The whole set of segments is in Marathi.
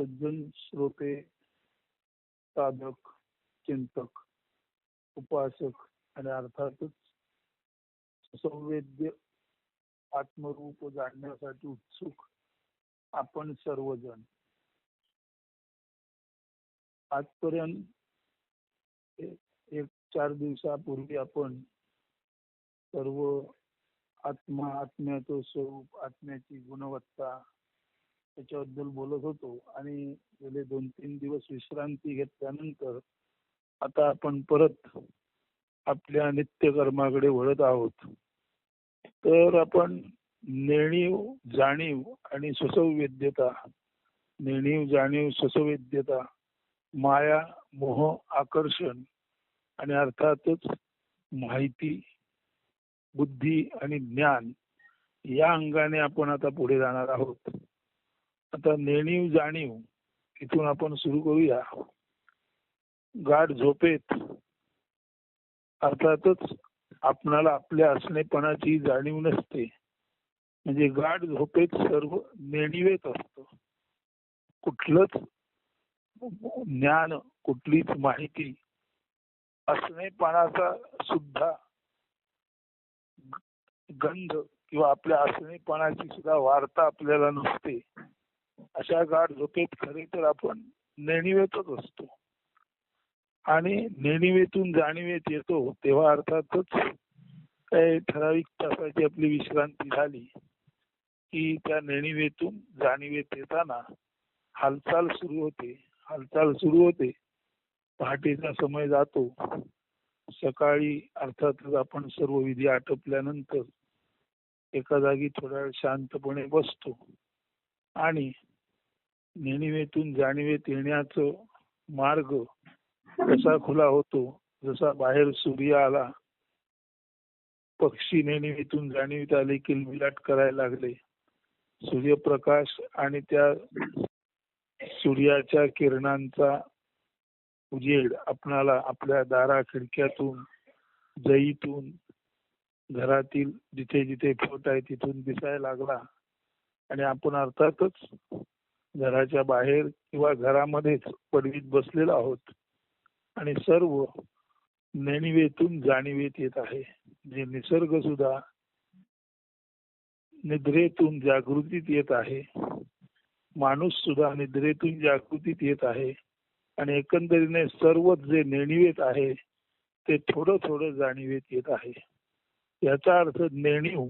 सज्जन श्रोते साधक चिंतक उपासक आणि अर्थातच संवेद्य आत्मरूप जाणण्यासाठी उत्सुक आपण सर्वजण. आजपर्यंत एक चार दिवसापूर्वी आपण सर्व आत्मा आत्म्याचं स्वरूप आत्म्याची गुणवत्ता त्याच्याबद्दल बोलत होतो आणि गेले दोन तीन दिवस विश्रांती घेतल्यानंतर आता आपण परत आपल्या नित्यकर्माकडे वळत आहोत. तर आपण नेणीव जाणीव आणि सुसंवेद्यता नेणीव जाणीव सुसंवेद्यता माया मोह आकर्षण आणि अर्थातच माहिती बुद्धी आणि ज्ञान या अंगाने आपण आता पुढे जाणार आहोत. आता नेणीव जाणीव इथून आपण सुरू करूया. गाढ झोपेत अर्थातच आपणाला आपल्या असणेपणाची जाणीव नसते. म्हणजे गाढ झोपेत सर्व नेणिवेत असत. कुठलंच ज्ञान कुठलीच माहिती असणेपणाचा सुद्धा गंध किंवा आपल्या असणेपणाची सुद्धा वार्ता आपल्याला नसते. अशा गाठ झोपेत खरे तर आपण नेणिवेतच असतो. आणि नेणिवेतून जाणीवेत येतो तेव्हा अर्थातच काही ठराविक तासाची आपली विश्रांती झाली की त्या नेणिवेतून जाणीवेत येताना हालचाल सुरू होते. हालचाल सुरू होते. पहाटेचा समय जातो. सकाळी अर्थातच आपण सर्व विधी आटोपल्यानंतर एका जागी थोडा वेळ शांतपणे बसतो. आणि नेणिवेतून जाणीवेत येण्याचं मार्ग कसा खुला होतो जसा बाहेर सूर्य आला? पक्षी नेणिवेतून जाणीवेत आले किलबिलाट करायला लागले. सूर्यप्रकाश आणि त्या सूर्याच्या किरणांचा उजेड आपणाला आपल्या दारा खिडक्यातून जईतून घरातील जिथे जिथे फोट आहे तिथून दिसायला लागला. आणि आपण अर्थातच घराच्या बाहेर किंवा घरामध्येच पडवीत बसलेलो आहोत. आणि सर्व नेणिवेतून जाणीवेत येत आहे. जे निसर्ग सुद्धा निद्रेतून जागृतीत येत आहे. माणूस सुद्धा निद्रेतून जागृतीत येत आहे. आणि एकंदरीने सर्व जे नेणिवेत आहे ते थोडं थोडं जाणीवेत येत आहे. याचा अर्थ नेणीव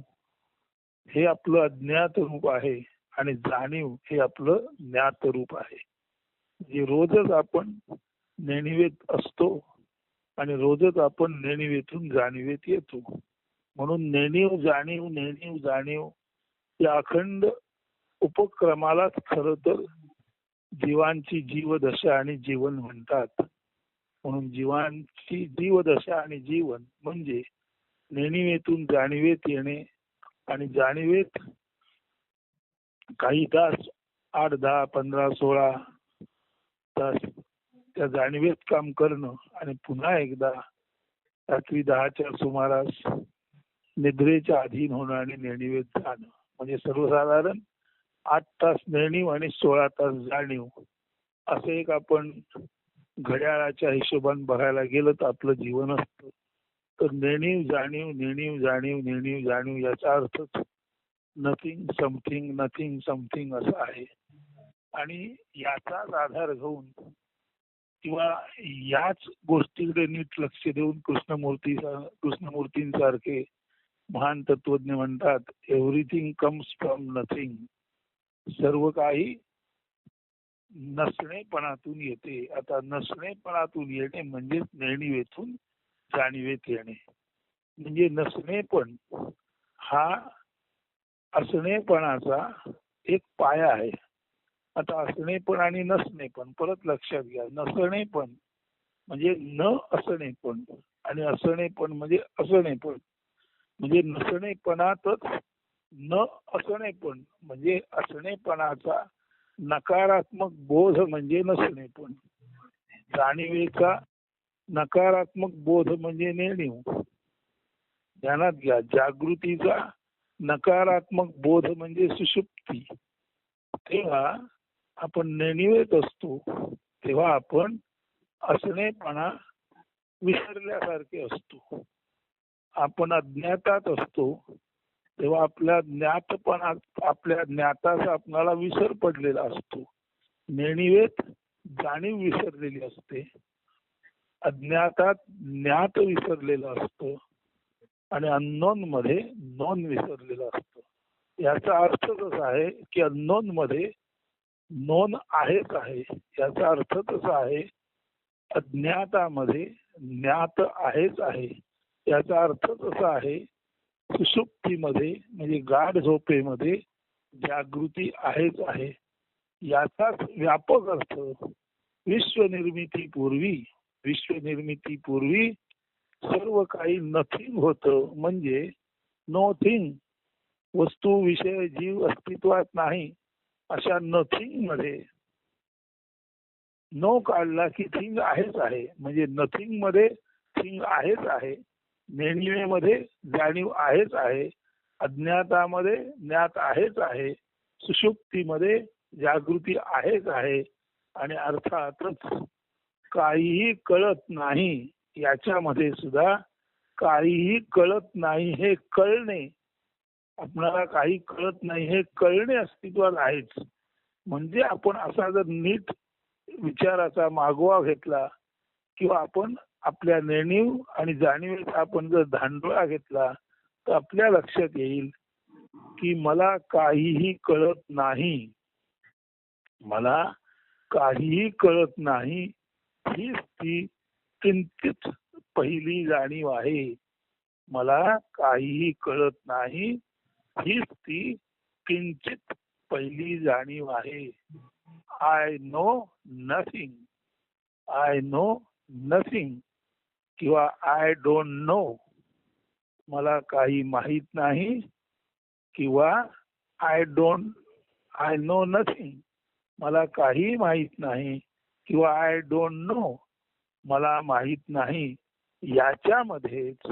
हे आपलं अज्ञात रूप आहे. आणि जाणीव हे आपलं ज्ञात रूप आहे. जे रोजच आपण नेणिवेत असतो आणि रोजच आपण नेणिवेतून जाणीवेत येतो. म्हणून नेणीव जाणीव नेणीव जाणीव या अखंड उपक्रमालाच खर तर जीवांची जीवदशा आणि जीवन म्हणतात. म्हणून जीवांची जीवदशा आणि जीवन म्हणजे नेणिवेतून जाणीवेत येणे आणि जाणीवेत काही तास आठ दहा पंधरा सोळा तास त्या जाणीवेत काम करणं आणि पुन्हा एकदा रात्री दहाच्या सुमारास निद्रेच्या अधीन होणं आणि निर्णिवेत जाणं. म्हणजे सर्वसाधारण आठ तास नेणीव आणि सोळा तास जाणीव असं एक आपण घड्याळाच्या हिशोबाने बघायला गेलं तर आपलं जीवन असतं. तर नेणीव जाणीव नेणीव जाणीव नेणीव जाणीव याचा अर्थच नथिंग समथिंग नथिंग समथिंग असं आहे. आणि याचाच आधार घेऊन किंवा याच गोष्टीकडे नीट लक्ष देऊन कृष्णमूर्ती कृष्णमूर्तींसारखे महान तत्वज्ञ म्हणतात एव्हरीथिंग कम्स फ्रॉम नथिंग सर्व काही नसणेपणातून येते. आता नसणेपणातून येणे म्हणजेच नेणिवेतून जाणीवेत येणे. म्हणजे नसणेपण हा असणेपणाचा एक पाया आहे. आता असणे पण आणि नसणे पण परत लक्षात घ्या. नसणे पण म्हणजे न असणे पण आणि असणे पण म्हणजे असणे पण. म्हणजे नसणेपणातच न असणे पण म्हणजे असणेपणाचा नकारात्मक बोध म्हणजे नसणे पण. जाणीवेचा नकारात्मक बोध म्हणजे नेणीव. ध्यानात घ्या. जागृतीचा नकारात्मक बोध म्हणजे सुषुप्ती तेव्हा आपण नेणिवेत असतो तेव्हा आपण असणेपणा विसरल्यासारखे असतो. आपण अज्ञातात असतो तेव्हा आपल्या ज्ञातपणा आपल्या ज्ञाताचा आपणाला विसर पडलेला असतो. नेणिवेत जाणीव विसरलेली असते. अज्ञातात ज्ञात विसरलेलं असतं. आणि अननोनमध्ये नोन विसरलेला असतो. याचा अर्थ कसा आहे की अननोनमध्ये नोन आहेच आहे. याचा अर्थ तसा आहे अज्ञातामध्ये ज्ञात आहेच आहे. याचा अर्थ तसा आहे सुसुप्तीमध्ये म्हणजे गाढ झोपेमध्ये जागृती आहेच आहे. याचाच व्यापक अर्थ विश्वनिर्मितीपूर्वी विश्वनिर्मितीपूर्वी विश्व सर्व काही नथिंग होत. म्हणजे नो थिंग वस्तू विषय जीव अस्तित्वात नाही अशा नथिंगमध्ये. नो काढला की थिंग आहेच आहे. म्हणजे नथिंगमध्ये थिंग आहेच आहे. नेणिवेमध्ये जाणीव आहेच आहे. अज्ञातामध्ये ज्ञात आहेच आहे. सुषुप्तीमध्ये जागृती आहेच आहे. आणि अर्थातच काहीही कळत नाही. याच्यामध्ये सुद्धा काहीही कळत नाही हे कळणे आपणाला काही कळत नाही हे कळणे अस्तित्वात आहेच. म्हणजे आपण असा जर नीट विचाराचा मागोवा घेतला किंवा आपण आपल्या नेणीव आणि जाणीवेचा आपण जर धांडोळा घेतला तर आपल्या लक्षात येईल की मला काहीही कळत नाही. मला काहीही कळत नाही. हीच ती किंचित पहिली जाणीव आहे. मला काहीही कळत नाही. हीच ती किंचित पहिली जाणीव आहे. I know nothing I know nothing किंवा आय डोंट नो मला काही माहीत नाही. किंवा I don't I know nothing मला काही माहीत नाही. किंवा आय डोंट नो मला माहीत नाही याच्यामध्येच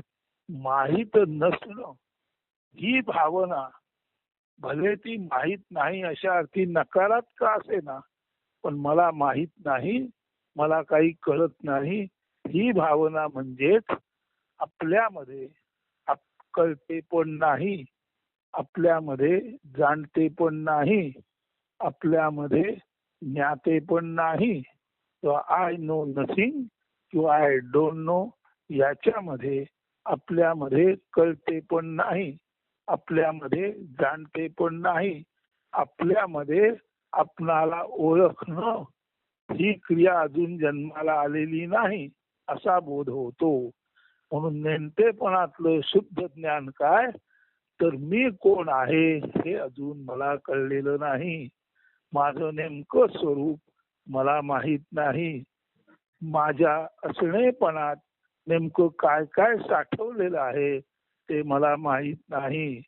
माहीत नसणं ही भावना भले ती माहीत नाही अशा अर्थी नकारात का असे ना पण मला माहीत नाही मला काही कळत नाही ही भावना म्हणजेच आपल्यामध्ये कळते पण नाही आपल्यामध्ये जाणते पण नाही आपल्यामध्ये ज्ञाते पण नाही. आय नो नथिंग किंवा आय डोंट नो याच्यामध्ये आपल्यामध्ये कळते पण नाही. आपल्यामध्ये जाणते पण नाही. आपल्यामध्ये आपणाला ओळखणं ही क्रिया अजून जन्माला आलेली नाही असा बोध होतो. म्हणून नेमतेपणातलं शुद्ध ज्ञान काय? तर मी कोण आहे हे अजून मला कळलेलं नाही. माझं नेमकं स्वरूप मला माहीत नाही. माझ्या असणेपणात नेमकं काय काय साठवलेलं आहे ते मला माहीत नाही.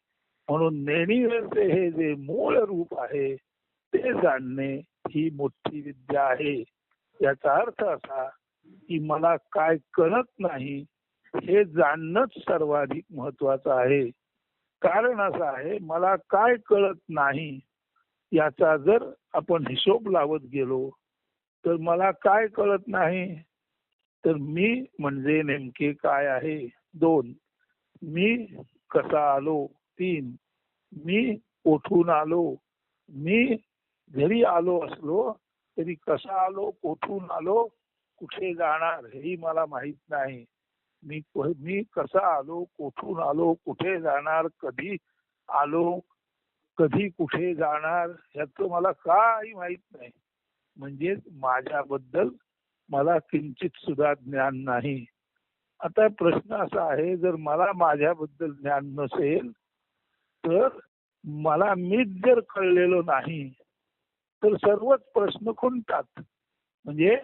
म्हणून नेणीवरचे हे जे मूळ रूप आहे ते जाणणे ही मोठी विद्या आहे. याचा अर्थ असा की मला काय कळत नाही हे जाणणंच सर्वाधिक महत्वाचं आहे. कारण असं आहे मला काय कळत नाही याचा जर आपण हिशोब लावत गेलो तर मला काय कळत नाही? तर मी म्हणजे नेमके काय आहे? दोन मी कसा आलो? तीन मी कोठून आलो? मी घरी आलो असलो तरी कसा आलो? कोठून आलो? कुठे जाणार? हेही मला माहीत नाही. मी मी कसा आलो? कोठून आलो? कुठे जाणार? कधी आलो? कधी कुठे जाणार? ह्याच मला काही माहीत नाही. म्हणजे माझ्याबद्दल मला किंचित सुद्धा ज्ञान नाही. आता प्रश्न असा आहे जर मला माझ्याबद्दल ज्ञान नसेल तर मला मीच जर कळलेलो नाही तर सर्वच प्रश्न खुंटतात. म्हणजे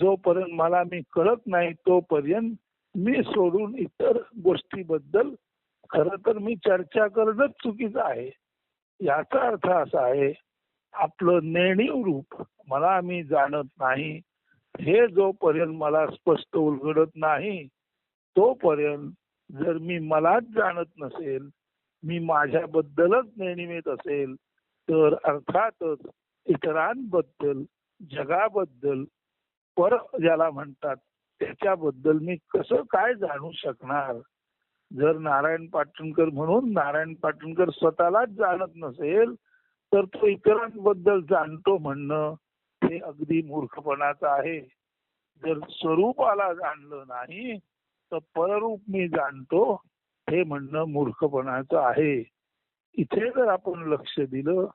जोपर्यंत मला मी कळत नाही तोपर्यंत मी सोडून इतर गोष्टीबद्दल खर तर मी चर्चा करणंच चुकीचं आहे. याचा अर्थ असा आहे आपलं नेणीव रूप मला मी जाणत नाही. हे जोपर्यंत मला स्पष्ट उलगडत नाही तोपर्यंत जर मी मलाच जाणत नसेल मी माझ्याबद्दलच नेणीमेत असेल तर अर्थातच इतरांबद्दल जगाबद्दल पर ज्याला म्हणतात त्याच्याबद्दल मी कसं काय जाणू शकणार? जर नारायण पाटणकर म्हणून नारायण पाटणकर स्वतःलाच जाणत नसेल तर तो इतरांबद्दल जाणतो म्हणणं हे अगदी मूर्खपणाचं आहे. जर स्वरूपाला जाणलं नाही तर पररूप मी जाणतो हे म्हणणं मूर्खपणाचं आहे. इथे जर आपण लक्ष दिलं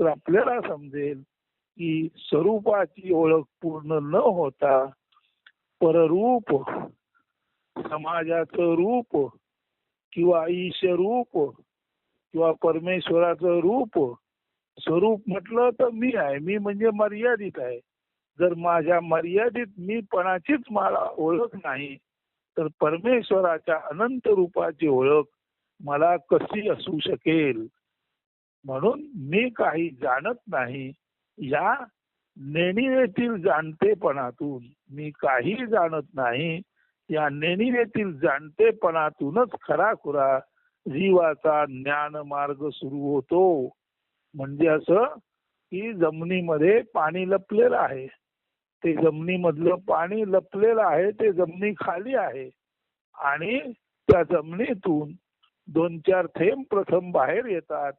तर आपल्याला समजेल की स्वरूपाची ओळख पूर्ण न होता पररूप समाजाचं रूप किंवा ईश रूप किंवा परमेश्वराचं रूप स्वरूप म्हटलं तर मी आहे. मी म्हणजे मर्यादित आहे. जर माझ्या मर्यादित मीपणाचीच मला ओळख नाही तर परमेश्वराच्या अनंत रूपाची ओळख मला कशी असू शकेल? म्हणून मी काही जाणत नाही. या नेणिवेतील जाणतेपणातून मी काही जाणत नाही. या नेणिवेतील जाणतेपणातूनच खराखुरा जीवाचा ज्ञान मार्ग सुरू होतो. म्हणजे असं की जमिनीमध्ये पाणी लपलेलं आहे. ते जमिनीमधलं पाणी लपलेलं आहे ते जमिनी खाली आहे. आणि त्या जमिनीतून दोन चार थेंब प्रथम बाहेर येतात.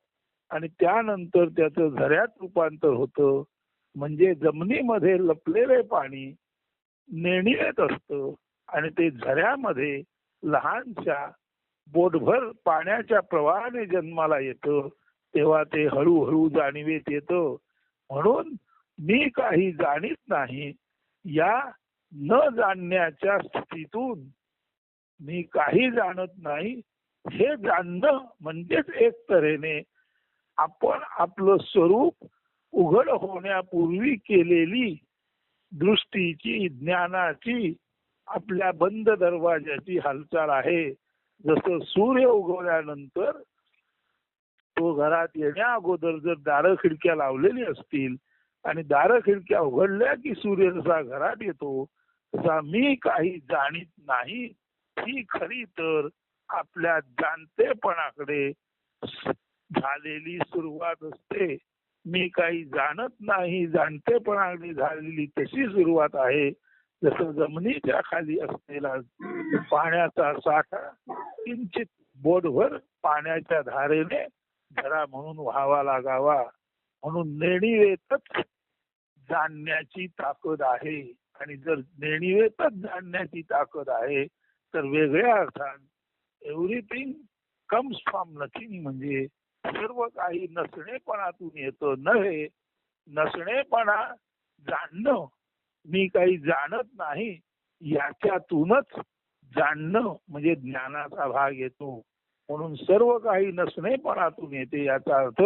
आणि त्यानंतर त्याचं झऱ्यात रूपांतर होतं. म्हणजे जमिनीमध्ये लपलेले पाणी नेणी येत असतं. आणि ते झऱ्यामध्ये लहानशा बोटभर पाण्याच्या प्रवाहाने जन्माला येतं. तेव्हा ते हळूहळू जाणीवेत येतं म्हणून मी काही जाणीत नाही. या न जाणण्याच्या स्थितीतून मी काही जाणत नाही. हे जाणणं म्हणजेच एक तऱ्हेने आपण आपलं स्वरूप उघड होण्यापूर्वी केलेली दृष्टीची ज्ञानाची आपल्या बंद दरवाजाची हालचाल आहे. जसं सूर्य उगवल्यानंतर तो घरात येण्या अगोदर जर दार खिडक्या लावलेली असतील आणि दार खिडक्या उघडल्या की सूर्य जसा घरात येतो तसा मी काही जाणीत नाही. ही खरी तर आपल्या जाणतेपणाकडे झालेली सुरुवात असते. मी काही जाणत नाही जाणतेपणाकडे झालेली तशी सुरुवात आहे. जसं जमिनीच्या खाली असलेला पाण्याचा साठा किंचित बोटभर पाण्याच्या धारेने धरा म्हणून व्हावा लागावा म्हणून नेणीवेतच जाणण्याची ताकद आहे. आणि जर नेणीवेतच जाणण्याची ताकद आहे तर वेगळ्या अर्थात एव्हरीथिंग कम्स फ्रॉम नथिंग म्हणजे सर्व काही नसणेपणातून येतं. नव्हे नसणेपणा जाणणं. मी काही जाणत नाही याच्यातूनच जाणणं म्हणजे ज्ञानाचा भाग येतो. म्हणून सर्व काही नसणेपणातून येते याचा अर्थ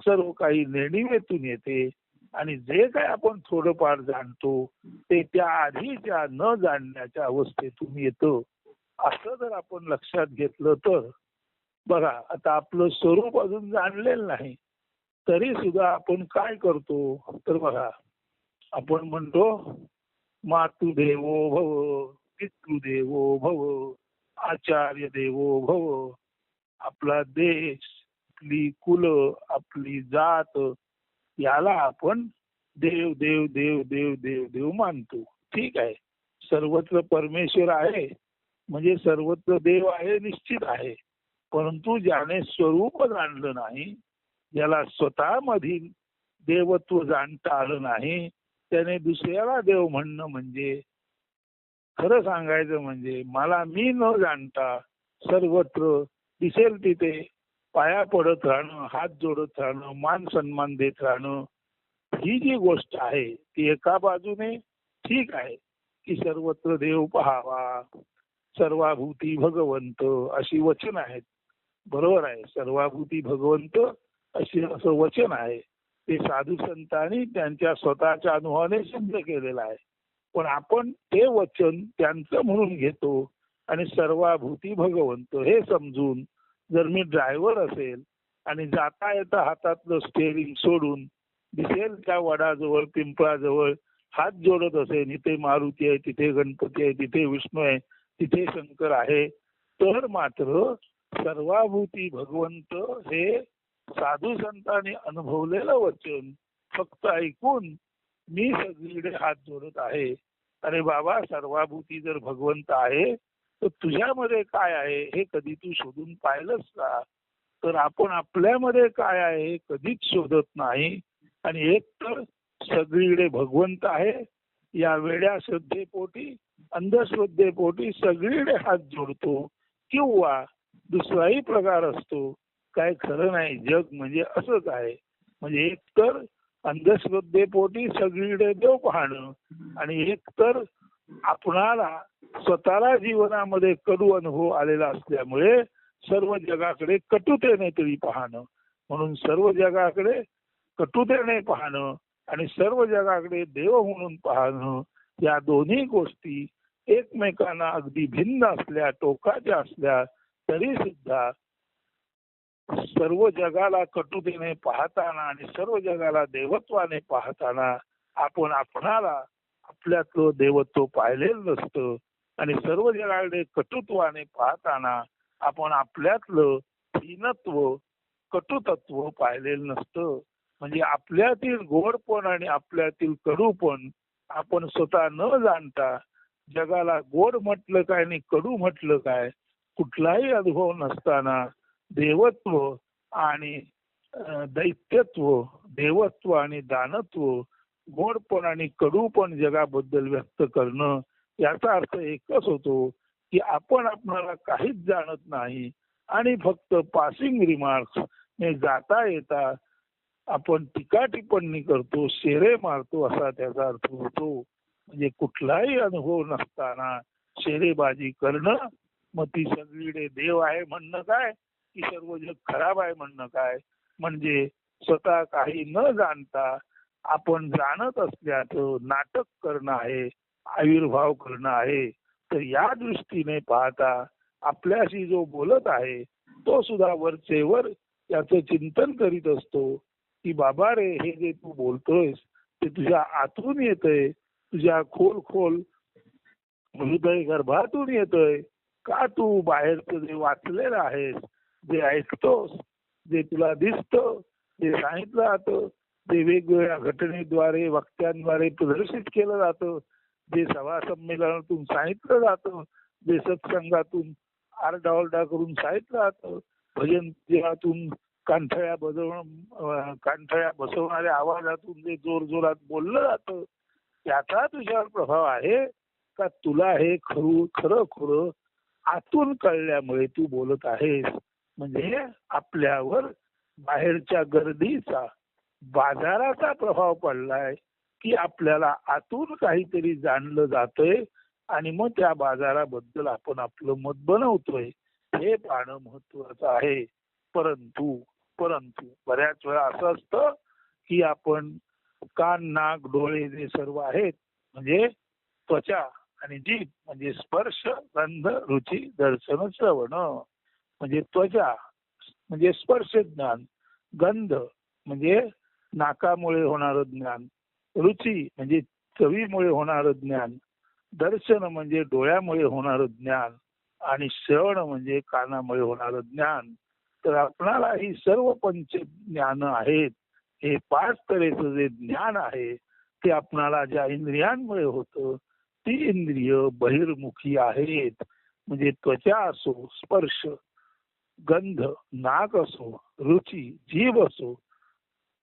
सर्व काही नेणिवेतून येते. आणि जे काय आपण थोडंफार जाणतो ते त्या आधीच्या न जाणण्याच्या अवस्थेतून येतं. असं जर आपण लक्षात घेतलं तर बघा आता आपलं स्वरूप अजून जाणलेलं नाही. तरी सुद्धा आपण काय करतो? तर बघा आपण म्हणतो मातृदेवो भव पितृदेवो भव आचार्य देवो भव. आपला देश आपली कुल आपली जात याला आपण देव देव देव देव देव देव मानतो. ठीक आहे? सर्वत्र परमेश्वर आहे. म्हणजे सर्वत्र देव आहे निश्चित आहे. परंतु ज्याने स्वरूप जाणलं नाही ज्याला स्वतःमधील देवत्व जाणता आलं नाही त्याने दुसऱ्याला देव म्हणणं म्हणजे खरं सांगायचं म्हणजे मला मी न जाणता सर्वत्र दिसेल तिथे. पाया पडत राहणं हात जोडत राहणं मान सन्मान देत राहणं ही जी गोष्ट आहे ती एका बाजूने ठीक आहे की सर्वत्र देव पहावा सर्वाभूती भगवंत अशी वचन आहेत. बरोबर आहे सर्वाभूती भगवंत अशी असं वचन आहे. ते साधू संतांनी त्यांच्या स्वतःच्या अनुभवाने सिद्ध केलेलं आहे. पण आपण ते वचन त्यांचं म्हणून घेतो आणि सर्वाभूती भगवंत हे समजून जर मी ड्रायव्हर असेल आणि जाता येता हातातलं स्टेअरिंग सोडून दिसेल त्या वडाजवळ पिंपळाजवळ हात जोडत असेल इथे मारुती आहे तिथे गणपती आहे तिथे विष्णू आहे तिथे शंकर आहे तर मात्र सर्वाभूती भगवंत हे साधू संतांनी अनुभवलेलं वचन फक्त ऐकून मी सगळीकडे हात जोडत आहे. अरे बाबा सर्वाभूती जर भगवंत आहे तर तुझ्यामध्ये काय आहे हे कधी तू शोधून पाहिलंस का? तर आपण आपल्यामध्ये काय आहे हे कधीच शोधत नाही. आणि एक तर सगळीकडे भगवंत आहे. या वेड्या श्रद्धेपोटी अंधश्रद्धेपोटी सगळीकडे हात जोडतो. किंवा दुसराही प्रकार असतो काय खरं नाही जग म्हणजे असंच आहे म्हणजे एक तर अंधश्रद्धेपोटी सगळीकडे देव पाहणं आणि एक तर आपणाला स्वतःला जीवनामध्ये कडू अनुभव आलेला असल्यामुळे सर्व जगाकडे कटुतेने तरी पाहणं. म्हणून सर्व जगाकडे कटुतेने पाहणं आणि सर्व जगाकडे देव म्हणून पाहणं या दोन्ही गोष्टी एकमेकांना अगदी भिन्न असल्या टोकाच्या असल्या तरी सुद्धा सर्व जगाला कटुतेने पाहताना आणि सर्व जगाला देवत्वाने पाहताना आपण आपणाला आपल्यातलं देवत्व पाहिलेलं नसतं. आणि सर्व जगाकडे कटुत्वाने पाहताना आपण आपल्यातलं हीनत्व कटुतत्व पाहिलेलं नसतं. म्हणजे आपल्यातील गोडपण आणि आपल्यातील कडूपण आपण स्वतः न जाणता जगाला गोड म्हटलं काय आणि कडू म्हटलं काय कुठलाही अनुभव नसताना देवत्व आणि दैत्यत्व देवत्व आणि दानत्व गोडपण आणि कडूपण जगाबद्दल व्यक्त करणं याचा अर्थ एकच होतो की आपण आपणाला काहीच जाणत नाही आणि फक्त पासिंग रिमार्क्स ने जाता येता आपण टीका टिप्पणी करतो शेरे मारतो असा त्याचा अर्थ होतो. म्हणजे कुठलाही अनुभव नसताना शेरेबाजी करणं मग ती सगळीकडे देव आहे म्हणणं काय? की सर्व जग खराब आहे म्हणणं काय? म्हणजे स्वतः काही न जाणता आपण जाणत असल्याचं नाटक करणं आहे. आविर्भाव करणं आहे. तर या दृष्टीने पाहता आपल्याशी जो बोलत आहे तो सुद्धा वरचेवर याचं चिंतन करीत असतो की बाबा रे हे जे तू बोलतोयस ते तुझ्या आतून येतय तुझ्या खोल खोल हृदय गर्भातून येतोय. का तू बाहेरचं जे वाचलेलं आहेस जे ऐकतोस जे तुला दिसत जे सांगितलं जातं जे वेगवेगळ्या घटनेद्वारे वक्त्यांद्वारे प्रदर्शित केलं जातं जे सभा संमेलनातून सांगितलं जातं जे सत्संगातून आरडाओरडा करून सांगितलं जातं भजन देवातून कांठळ्या बजवण कांठळ्या बसवणाऱ्या आवाजातून जे जोर जोरात बोललं जातं त्याचा तुझ्यावर प्रभाव आहे का तुला हे खरू खरं खरं आतून कळल्यामुळे तू बोलत आहेस? म्हणजे आपल्यावर बाहेरच्या गर्दीचा बाजाराचा प्रभाव पडलाय. की आपल्याला आतून काहीतरी जाणलं जातंय आणि मग त्या बाजाराबद्दल आपण आपलं मत बनवतोय. हे पाहणं महत्वाचं आहे. परंतु परंतु बऱ्याच वेळा असं असतं की आपण कान नाक डोळे जे सर्व आहेत म्हणजे त्वचा आणि जीभ म्हणजे स्पर्श गंध रुची दर्शन श्रवण म्हणजे त्वचा म्हणजे स्पर्श ज्ञान गंध म्हणजे नाकामुळे होणारं ज्ञान रुची म्हणजे चवीमुळे होणारं ज्ञान दर्शन म्हणजे डोळ्यामुळे होणारं ज्ञान आणि श्रवण म्हणजे कानामुळे होणारं ज्ञान तर आपणाला ही सर्व पंच ज्ञान आहेत. हे पाच तऱ्हेचं जे ज्ञान आहे ते आपणाला ज्या इंद्रियांमुळे होतं ती इंद्रिय बहिर्मुखी आहेत. म्हणजे त्वचा असो स्पर्श गंध नाक असो रुची जीव असो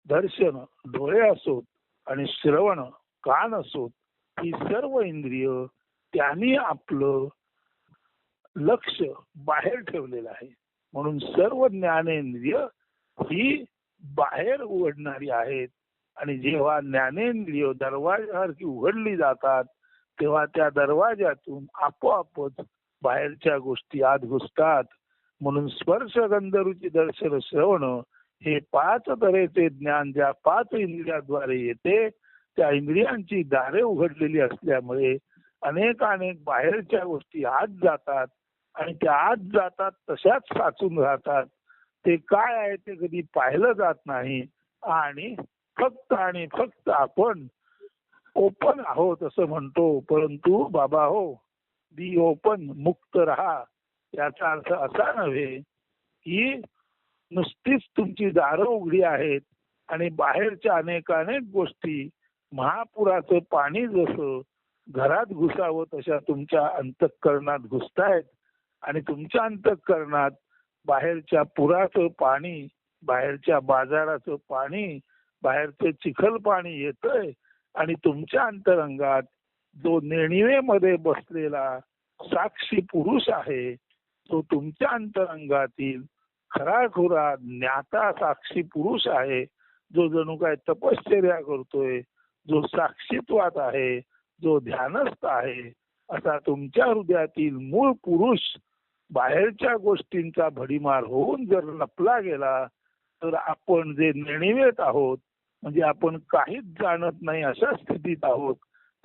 दर्शन डोळे असोत आणि श्रवण कान असोत ही सर्व इंद्रिय त्यांनी आपलं लक्ष बाहेर ठेवलेलं आहे. म्हणून सर्व ज्ञानेंद्रिय ही बाहेर उघडणारी आहेत. आणि जेव्हा ज्ञानेंद्रिय दरवाजासारखी उघडली जातात तेव्हा त्या दरवाजातून आपोआपच बाहेरच्या गोष्टी आत घुसतात. म्हणून स्पर्श गंधरूची दर्शन श्रवण हे पाच तऱ्हेचे ज्ञान ज्या पाच इंद्रियाद्वारे येते त्या इंद्रियांची दारे उघडलेली असल्यामुळे अनेक अनेक बाहेरच्या गोष्टी आत जातात आणि त्या आत जातात तशाच साचून राहतात. ते काय आहे ते कधी पाहिलं जात नाही आणि फक्त आणि फक्त आपण ओपन आहोत असं म्हणतो. परंतु बाबा हो बी ओपन मुक्त राहा. याचा अर्थ असा नव्हे की नुसतीच तुमची दारं उघडी आहेत आणि बाहेरच्या अनेक अनेक गोष्टी महापुराचं पाणी जसं घरात घुसावं तशा तुमच्या अंतःकरणात घुसतायत आणि तुमच्या अंतःकरणात बाहेरच्या पुराचं पाणी बाहेरच्या बाजाराचं पाणी बाहेरचं चिखल पाणी येतंय आणि तुमच्या अंतरंगात जो नेणिवेमध्ये बसलेला साक्षी पुरुष आहे तो तुमच्या अंतरंगातील खरा खुरा ज्ञाता साक्षी पुरुष आहे. जो जणू काय तपश्चर्या करतोय जो साक्षीत्वात आहे जो ध्यानस्थ आहे असा तुमच्या हृदयातील मूळ पुरुष बाहेरच्या गोष्टींचा भडीमार होऊन जर लपला गेला तर आपण जे नेणिवेत आहोत म्हणजे आपण काहीच जाणत नाही अशा स्थितीत आहोत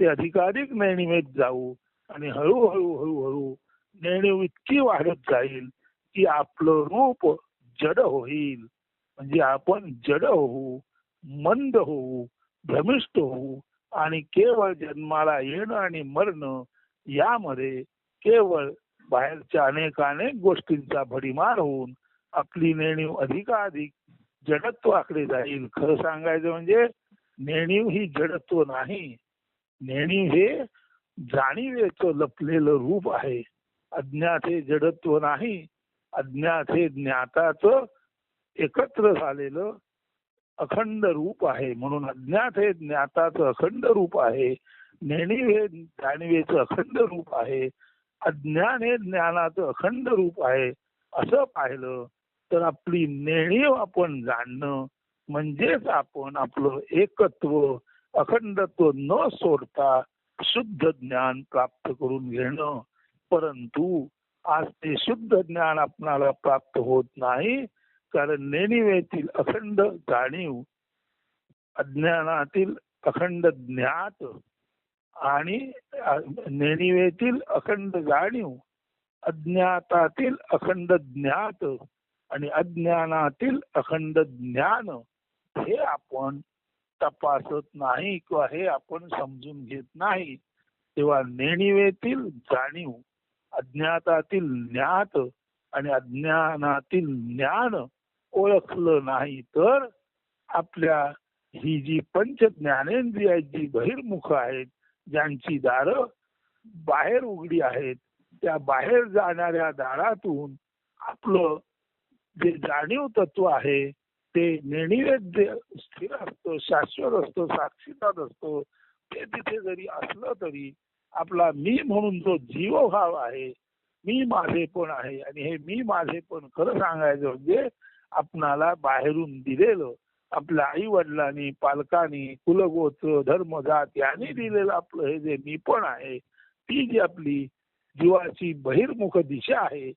ते अधिकाधिक नेणिवेत जाऊ आणि हळूहळू हळूहळू नेणीव इतकी वाढत जाईल की आपलं रूप जड होईल. म्हणजे आपण जड होऊ मंद होऊ भ्रमिष्ट होऊ आणि केवळ जन्माला येणं आणि मरणं यामध्ये केवळ बाहेरच्या अनेक अनेक गोष्टींचा भडीमार होऊन आपली नेणीव अधिकाधिक जडत्वाकडे जाईल. खरं सांगायचं म्हणजे नेणीव ही जडत्व नाही. नेणीव हे जाणीवेचं लपलेलं रूप आहे. अज्ञात हे जडत्व नाही. अज्ञात हे ज्ञाताचं एकत्र झालेलं अखंड रूप आहे. म्हणून अज्ञात हे ज्ञाताचं अखंड रूप आहे. नेणीव हे जाणीवेचं अखंड रूप आहे. अज्ञान हे ज्ञानाचं अखंड रूप आहे. असं पाहिलं तर आपली नेणीव आपण जाणणं म्हणजेच आपण आपलं एकत्व अखंडत्व न सोडता शुद्ध ज्ञान प्राप्त करून घेणं. परंतु आज ते शुद्ध ज्ञान आपणाला प्राप्त होत नाही. कारण नेणिवेतील अखंड जाणीव अज्ञानातील अखंड ज्ञात आणि नेणिवेतील अखंड जाणीव अज्ञातातील अखंड ज्ञात आणि अज्ञानातील अखंड ज्ञान हे आपण तपासत नाही किंवा हे आपण समजून घेत नाही. तेव्हा नेणिवेतील जाणीव अज्ञातातील ज्ञात आणि अज्ञानातील ज्ञान ओळखलं नाही तर आपल्या ही जी पंच ज्ञानेंद्रियाची बहिर्मुख आहेत ज्यांची दारं बाहेर उघडी आहेत त्या बाहेर जाणाऱ्या दारातून आपलं जे जाणीव तत्व आहे ते नेणिवेद्य स्थिर असतं शाश्वत असतं साक्षीतात असतो ते तिथे जरी असलं तरी आपला मी म्हणून जो जीवभाव आहे मी माझे पण आहे आणि हे मी माझे पण खरं सांगायचं म्हणजे आपणाला बाहेरून दिलेलं आपल्या आई वडिलांनी पालकांनी कुलगोत्र धर्म जात यांनी दिलेलं आपलं हे जे मी पण आहे ती जी आपली जीवाची बहिर्मुख दिशा आहे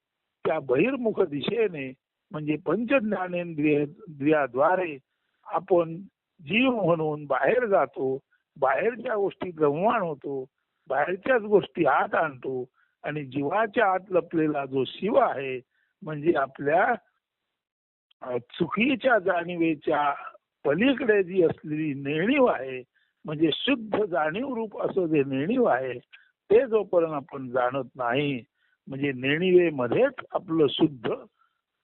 त्या बहिर्मुख दिशेने म्हणजे पंचज्ञानेंद्रियाद्वारे आपण जीव म्हणून बाहेर जातो बाहेरच्या गोष्टी गमवान होतो बाहेरच्याच गोष्टी आत आणतो आणि जीवाच्या आत लपलेला जो शिव आहे म्हणजे आपल्या चुकीच्या जाणीवेच्या पलीकडे जी असलेली नेणीव आहे म्हणजे शुद्ध जाणीव रूप असं जे नेणीव आहे ते जोपर्यंत आपण जाणत नाही म्हणजे नेणीवेमध्येच आपलं शुद्ध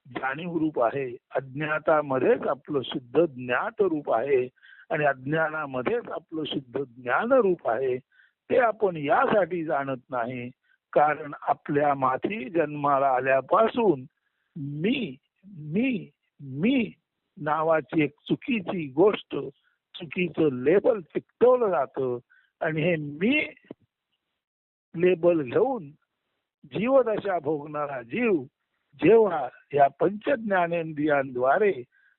जाणीव रूप आहे अज्ञातामध्येच आपलं शुद्ध ज्ञात रूप आहे आणि अज्ञानामध्येच आपलं शुद्ध ज्ञान रूप आहे ते आपण यासाठी जाणत नाही. कारण आपल्या माथी जन्माला आल्यापासून मी मी मी नावाची एक चुकीची गोष्ट चुकीचं लेबल चिकटवलं जातं. आणि हे मी लेबल घेऊन जीवदशा भोगणारा जीव जेव्हा या पंचज्ञानेंद्रियांद्वारे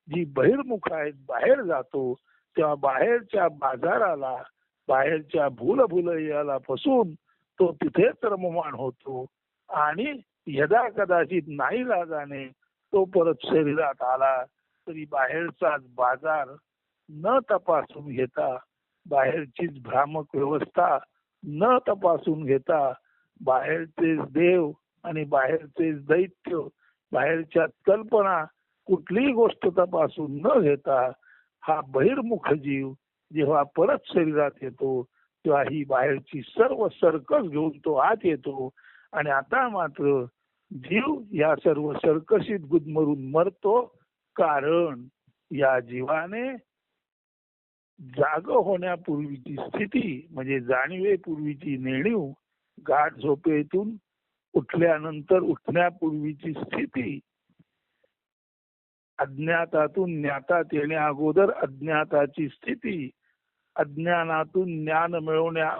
जी बहिर्मुख आहेत बाहेर जातो तेव्हा बाहेरच्या बाजाराला बाहेरच्या भूलभुलयाला फसून तो तिथेच रममान होतो. आणि यदा कदाचित नाही जाणे तो परत शरीरात आला तरी बाहेरचा बाजार न तपासून घेता बाहेरचीच भ्रामक व्यवस्था न तपासून घेता बाहेरचे देव आणि बाहेरचेच दैत्य बाहेरच्या कल्पना कुठलीही गोष्ट तपासून न घेता हा बहिर्मुख जीव जेव्हा परत शरीरात येतो तेव्हा ही बाहेरची सर्व सर्कस घेऊन तो आत येतो. आणि आता मात्र जीव या सर्व सर्कशीत गुदमरून मरतो कारण या जीवाने जाग होण्यापूर्वीची स्थिती म्हणजे जाणीवेपूर्वीची नेणीव गाठ झोपेतून उठल्यानंतर उठण्यापूर्वीची स्थिती अज्ञातातून ज्ञातात येण्या अगोदर अज्ञाताची स्थिती अज्ञानातून ज्ञान मिळवण्या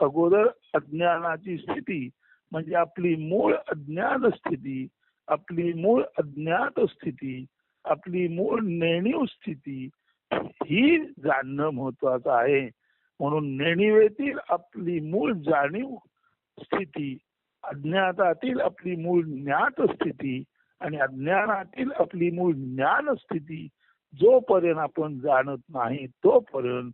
अगोदर अज्ञानाची स्थिती म्हणजे आपली मूळ अज्ञान स्थिती आपली मूळ अज्ञात स्थिती आपली मूळ नेणीव स्थिती ही जाणणं महत्वाचं आहे. म्हणून नेणिवेतील आपली मूळ जाणीव स्थिती अज्ञातातील आपली मूळ ज्ञात स्थिती आणि अज्ञानातील आपली मूळ ज्ञान स्थिती जोपर्यंत आपण जाणत नाही तोपर्यंत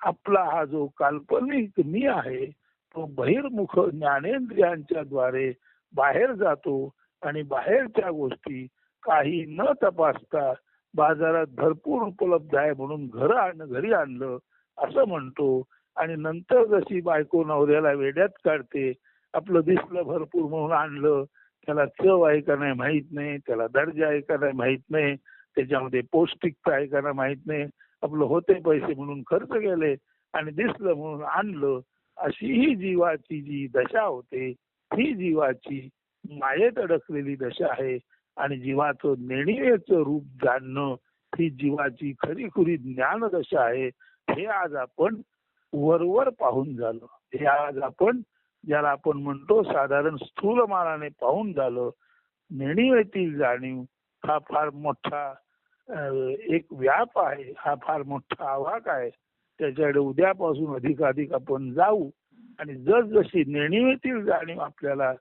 आपला हा जो काल्पनिक मी आहे तो बहिर्मुख ज्ञानेंद्रियांच्या द्वारे बाहेर जातो आणि बाहेरच्या गोष्टी काही न तपासता बाजारात भरपूर उपलब्ध आहे म्हणून घर आण घरी आणलं असं म्हणतो. आणि नंतर जशी बायको नवऱ्याला वेड्यात काढते आपलं दिसलं भरपूर म्हणून आणलं त्याला चव आहे का नाही माहीत नाही त्याला दर्जा आहे का नाही माहीत नाही त्याच्यामध्ये पौष्टिकता आहे का नाही माहीत नाही. आपलं होते पैसे म्हणून खर्च केले आणि दिसलं म्हणून आणलं अशी ही जीवाची जी दशा होते ही जीवाची मायेत अडकलेली दशा आहे आणि जीवाचं नेणिवेचं रूप जाणणं ही जीवाची खरी खुरी ज्ञान दशा आहे हे आज आपण वरवर पाहून झालो. हे आज आपण ज्याला आपण म्हणतो साधारण स्थूल मानाने पाहून झालं नेणिवेतील जाणीव हा फार मोठा एक व्याप आहे हा फार मोठा आवाक आहे. त्याच्याकडे उद्यापासून अधिकाधिक आपण जाऊ आणि जसजशी नेणिवेतील जाणीव आपल्याला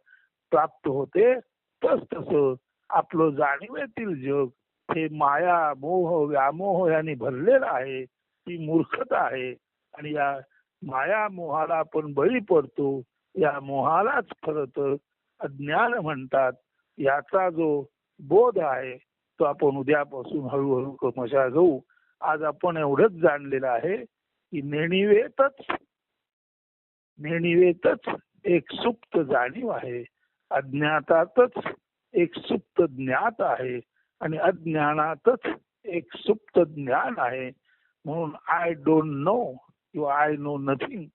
प्राप्त होते तस तसं आपलं जाणीवेतील जग हे माया मोह व्यामोह यांनी भरलेलं आहे ती मूर्खता आहे. आणि या माया मोहाला आपण बळी पडतो या मोहालाच खर तर अज्ञान म्हणतात. याचा जो बोध आहे तो आपण उद्यापासून हळूहळू क्रमशः घेऊ. आज आपण एवढंच जाणलेलं आहे की नेणिवेतच नेणिवेतच एक सुप्त जाणीव आहे. अज्ञातातच एक सुप्त ज्ञात आहे आणि अज्ञानातच एक सुप्त ज्ञान आहे. म्हणून आय डोंट नो किंवा आय नो नथिंग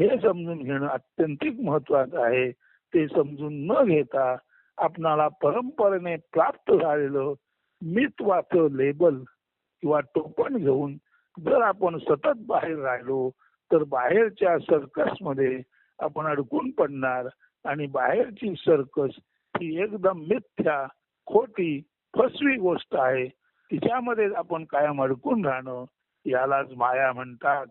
हे समजून घेणं अत्यंतिक महत्वाचं आहे. ते समजून न घेता आपणाला परंपरेने प्राप्त झालेलं मितवाचं लेबल किंवा टोपण घेऊन जर आपण सतत बाहेर राहिलो तर बाहेरच्या सर्कसमध्ये आपण अडकून पडणार आणि बाहेरची सर्कस ही एकदम मिथ्या खोटी फसवी गोष्ट आहे. तिच्यामध्ये आपण कायम अडकून राहणं यालाच माया म्हणतात.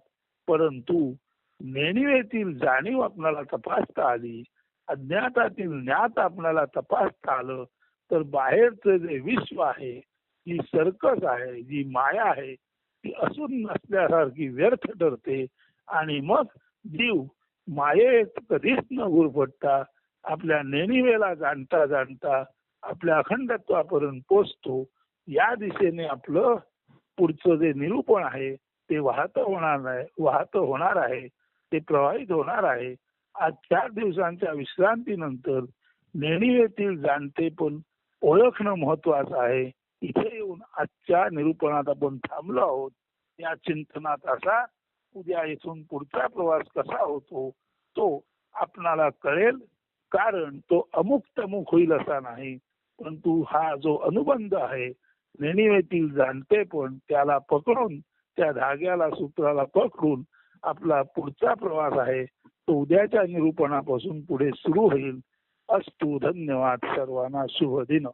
परंतु नेणिवेतील जाणीव आपणाला तपासता आली अज्ञातातील ज्ञात आपणाला तपासता आलं तर बाहेरचं जे विश्व आहे जी सर्कस आहे जी माया आहे ती असून नसल्यासारखी व्यर्थ ठरते आणि मग जीव मायेत कधीच न गुरफटता आपल्या नेणिवेला जाणता जाणता आपल्या अखंडत्वापर्यंत पोचतो. या दिशेने आपलं पुढचं जे निरूपण आहे ते वाहत होणार नाही वाहत होणार आहे. ते प्रवाहित होणार आहे. आज चार दिवसांच्या विश्रांतीनंतर नेणीवेतील जाणते पण ओळखणं महत्वाचं आहे. इथे येऊन आजच्या निरूपणात आपण थांबलो आहोत. या चिंतनात असा उद्या येथून पुढचा प्रवास कसा होतो तो आपणाला कळेल. कारण तो अमुक तमुक होईल असा नाही. परंतु हा जो अनुबंध आहे नेणीवेतील जाणते पण त्याला पकडून त्या धाग्याला सूत्राला पकडून आपला पुढचा प्रवास आहे तो उद्याच्या निरूपणापासून पुढे सुरू होईल. अस्तु धन्यवाद सर्वांना. शुभ दिन.